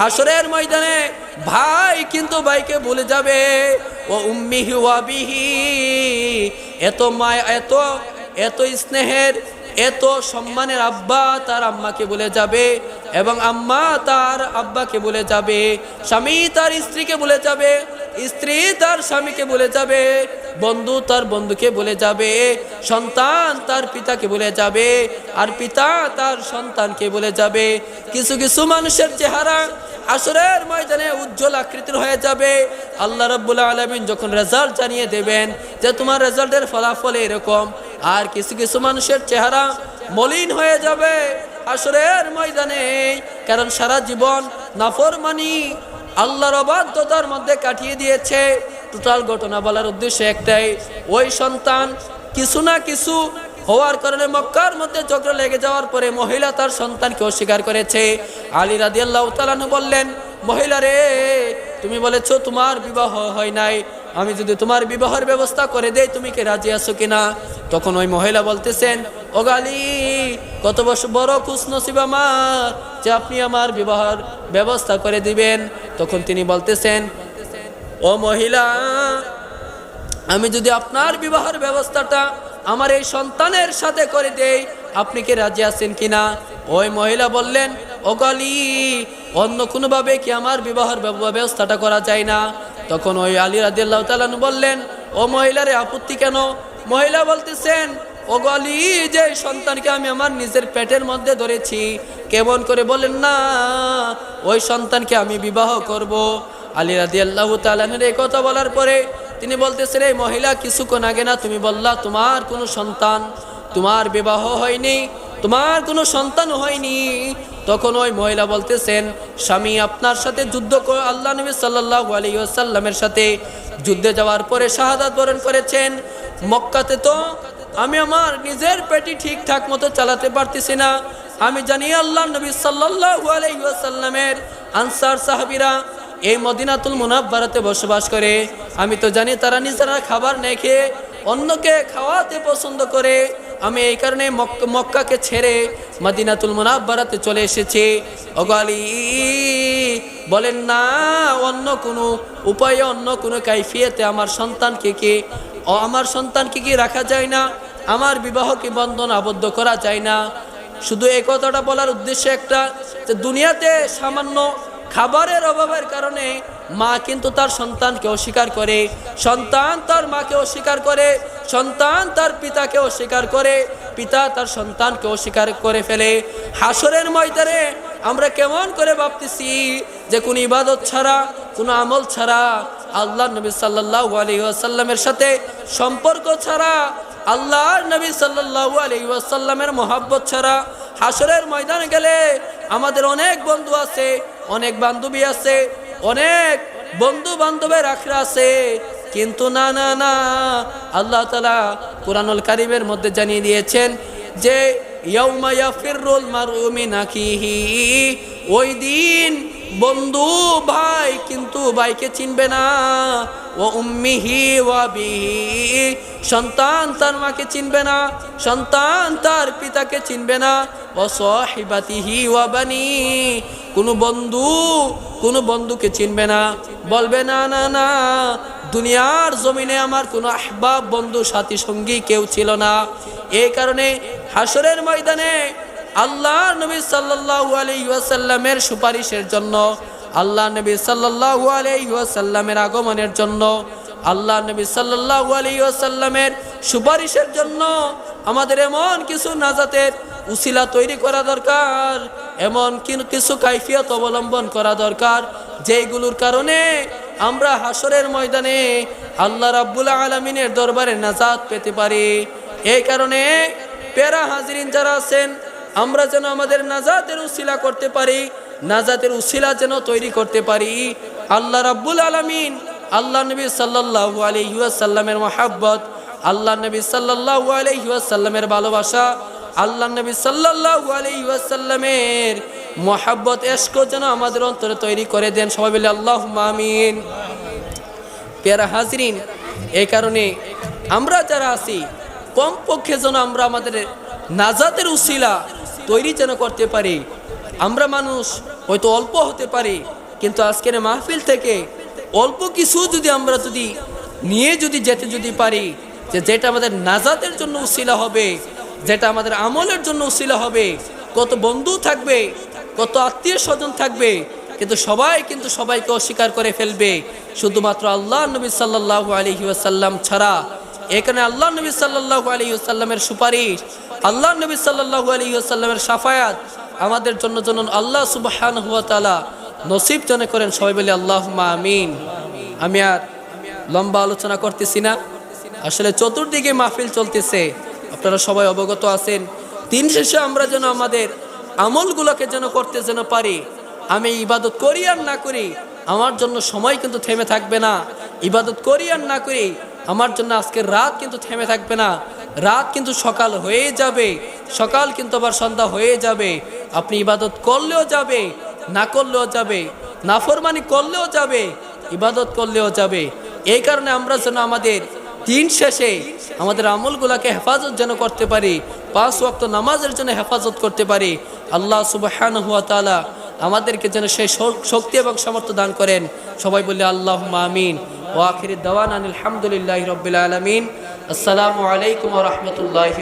হাসরের ময়দানে ভাই কিন্তু ভাইকে বলে যাবে, ও উম্মিহি ওয়াবিহি এত মায়, এত এত স্নেহের, এত সম্মানের আব্বা তার আম্মাকে বলে যাবে এবং আম্মা তার আব্বাকে বলে যাবে, স্বামী তার স্ত্রীকে বলে যাবে, স্ত্রী তার স্বামীকে বলে যাবে, বন্ধু তার বন্ধুকে বলে যাবে, সন্তান তার পিতাকে বলে যাবে, আর পিতা তার সন্তানকে বলে যাবে। কিছু কিছু মানুষের চেহারা আসরের ময়দানে উজ্জ্বল আকৃতির হয়ে যাবে। আল্লাহ রব্বুল আলমিন যখন রেজাল্ট জানিয়ে দেবেন যে তোমার রেজাল্টের ফলাফল এরকম, আর কিছু কিছু মানুষের চেহারা মলিন হয়ে যাবে আসরের ময়দানে। কারণ সারা জীবন নাফরমানি আল্লাহর অবাধ্যতার মধ্যে কাটিয়ে দিয়েছে। টোটাল ঘটনা বলার উদ্দেশ্য একটাই, ওই সন্তান কিছু না কিছু হওয়ার কারণে মক্কার মধ্যে ঝগড়া লেগে যাওয়ার পরে মহিলা তার সন্তানকে অস্বীকার করেছে। আলী রাদি আল্লাহ তালানু বললেন, মহিলা রে, তুমি বলেছ তোমার বিবাহ হয় নাই। আমি যদি তোমার বিবাহের ব্যবস্থা করে দেই, তুমি কি রাজি আছো কিনা তখন ওই মহিলা বলতেছেন, ও গালি, কত বছর বড় খুশ নসিব আমার যে আপনি আমার বিবাহের ব্যবস্থা করে দিবেন। তখন তিনি বলতেছেন, ও মহিলা, আমি যদি আপনার বিবাহের ব্যবস্থাটা আমার এই সন্তানের সাথে করে দেই। আপনি কি রাজি আছেন কিনা? ওই মহিলা বললেন ও গলি অন্য কোনোভাবে কি আমার বিবাহের ব্যবস্থাটা করা যায় না? তখন ওই আলী রাদিয়াল্লাহু তাআলা বললেন, ও মহিলারে, আপত্তি কেন? মহিলা বলতেছেন ও গলি যে সন্তানকে আমি আমার নিজের পেটের মধ্যে ধরেছি, কেমন করে বলেন না? ওই সন্তানকে আমি বিবাহ করব। আলী রাদি আল্লাহ তালানের এই কথা বলার পরে তিনি বলতেছেন, এই মহিলা কিছুক্ষণ আগে না তুমি বললা, তোমার কোনো সন্তান, তোমার বিবাহ হয়নি, তোমার কোনো সন্তান হয়নি। তখন ওই মহিলা বলতেছেন, স্বামী, আপনার সাথে যুদ্ধ করে আল্লাহ নবী সাল্লাহ আলী সাল্লামের সাথে যুদ্ধে যাওয়ার পরে শাহাদাত বরণ করেছেন। মক্কাতে তো আমি আমার নিজের পেটি ঠিকঠাক মতো চালাতে পারতেছি না। আমি জানি আল্লাহ নবী সাল্লাহ আলাইসাল্লামের আনসার সাহাবিরা এই মদিনাতুল মুনাব্বারাতে বসবাস করে। আমি তো জানি তারা নিজেরা খাবার না খেয়ে অন্যকে খাওয়াতে পছন্দ করে। আমি এই কারণে মক- মক্কাকে ছেড়ে মদিনাতুল মুনাব্বারাতে চলে এসেছি। অগালি বলেন না, অন্য কোনো উপায়ে, অন্য কোনো কাইফিয়েতে আমার সন্তানকে কি, ও আমার সন্তানকে কি রাখা যায় না? আমার বিবাহকে বন্ধন আবদ্ধ করা যায় না? শুধু এই কথাটা বলার উদ্দেশ্য একটা, যে দুনিয়াতে সামান্য খাবারের অভাবের কারণে মা কিন্তু তার সন্তানকে অস্বীকার করে, সন্তান তার মাকে অস্বীকার করে, সন্তান তার পিতাকে অস্বীকার করে, পিতা তার সন্তানকে অস্বীকার করে ফেলে। হাসরের ময়দানে আমরা কেমন করে ভাবতেছি যে কোন ইবাদত ছাড়া, কোনো আমল ছাড়া আল্লাহ নবী সাল্লাহ আলী আসাল্লামের সাথে সম্পর্ক ছাড়া আল্লাহর নবী সাল্লাল্লাহু আলাইহি ওয়াসাল্লামের মোহাব্বত ছাড়া হাসরের ময়দানে গেলে আমাদের অনেক বন্ধু আছে অনেক বান্ধবী আছে, অনেক বন্ধু বান্ধবের আখড়া আছে, কিন্তু না না না, আল্লাহ তালা কোরআনুল কারিমের মধ্যে জানিয়ে দিয়েছেন যে ওই দিন বন্ধু ভাই কিন্তু ভাইকে চিনবে না, ও উম্মিহি ওয়া বিহি সন্তান তার মাকে চিনবে না, সন্তান তার পিতাকে চিনবে না, ও সাহিবাতিহি ওয়া বানি কোনো বন্ধু, কোনো বন্ধুকে চিনবে না। বলবে, না না না, দুনিয়ার জমিনে আমার কোনো আহবাব, বন্ধু, সাথী, সঙ্গী কেউ ছিল না। এই কারণে হাসরের ময়দানে আল্লাহ নবী সাল্লাল্লাহু আলাইহি সুপারিশের জন্য আল্লাহ নবী সাল্লাল্লাহু আলাইহি আগমনের জন্য আল্লাহ নবী সাল্লাল্লাহু আলাইহি ওয়াসাল্লামের সুপারিশের জন্য আমাদের এমন কিছু নাজাতের উসিলা তৈরি করা দরকার, এমন কিছু কাইফিয়ত অবলম্বন করা দরকার, যেইগুলোর কারণে আমরা হাসরের ময়দানে আল্লাহ রাব্বুল আলমিনের দরবারে নাজাত পেতে পারি। এই কারণে পেরা হাজিরিন যারা আছেন, আমরা যেন আমাদের নাজাতের উসিলা করতে পারি, নাজাতের উসিলা যেন তৈরি করতে পারি। আল্লাহ রাব্বুল আলমিন আল্লাহ নবী সাল্লাহ আলহিউসাল্লামের মহাব্বত, আল্লাহ নবী সাল্লাহ আলহিউসাল্লামের ভালোবাসা আল্লাহ নবী সাল্লাহ আলহিউসাল্লামের মহাব্বত এসকো যেন আমাদের অন্তরে তৈরি করে দেন। সবাই বলে আল্লাহ আমিন। পেয়ারা হাজরিন এই কারণে আমরা যারা আছি, কমপক্ষে যেন আমরা আমাদের নাজাতের উসিলা তৈরি যেন করতে পারি। আমরা মানুষ হয়তো অল্প হতে পারি, কিন্তু আজকের মাহফিল থেকে অল্প কিছু যদি আমরা যদি নিয়ে যদি যেতে যদি পারি, যে যেটা আমাদের নাজাতের জন্য উশিলা হবে যেটা আমাদের আমলের জন্য উশিলা হবে। কত বন্ধু থাকবে, কত আত্মীয় স্বজন থাকবে, কিন্তু সবাই কিন্তু সবাইকে অস্বীকার করে ফেলবে। শুধুমাত্র আল্লাহ নবী সাল্লাহ আলহি ওয়াসাল্লাম ছাড়া। এখানে আল্লাহ নবী সাল্লাহ আলী আসাল্লামের সুপারিশ, আল্লাহ নবী সাল্লাহ আলী আসাল্লামের সাফায়াত, আমাদের জন্য জন্য আল্লাহ সুবাহান হুয়া তালা নসিব জনে করেন। সবাই বলে আল্লাহ আমিন। আমি আর লম্বা আলোচনা করতেছি না। আসলে চতুর্দিকে মাহফিল চলতেছে। আপনারা সবাই অবগত আছেন। দিন শেষে আমরা যেন আমাদের আমলগুলোকে যেন করতে যেন পারি। আমি ইবাদত করি আর না করি, আমার জন্য সময় কিন্তু থেমে থাকবে না। ইবাদত করি আর না করি, আমার জন্য আজকের রাত কিন্তু থেমে থাকবে না। রাত কিন্তু সকাল হয়ে যাবে, সকাল কিন্তু আবার সন্ধ্যা হয়ে যাবে। আপনি ইবাদত করলেও যাবে, না করলেও যাবে, নাফরমানি করলেও যাবে, ইবাদত করলেও যাবে। এই কারণে আমরা যেন আমাদের দিন শেষে আমাদের আমলগুলাকে হেফাজত যেন করতে পারি, পাঁচ ওয়াক্ত নামাজের জন্য হেফাজত করতে পারি, আল্লাহ সুবাহান হুয়া তালা আমাদেরকে যেন সেই শক্তি এবং সামর্থ্য দান করেন। সবাই বললে আল্লাহ আমিন। ও আখির দাওয়ান আলহামদুলিল্লাহ রবিল আলমিন। আসসালামু আলাইকুম রহমতুল্লাহ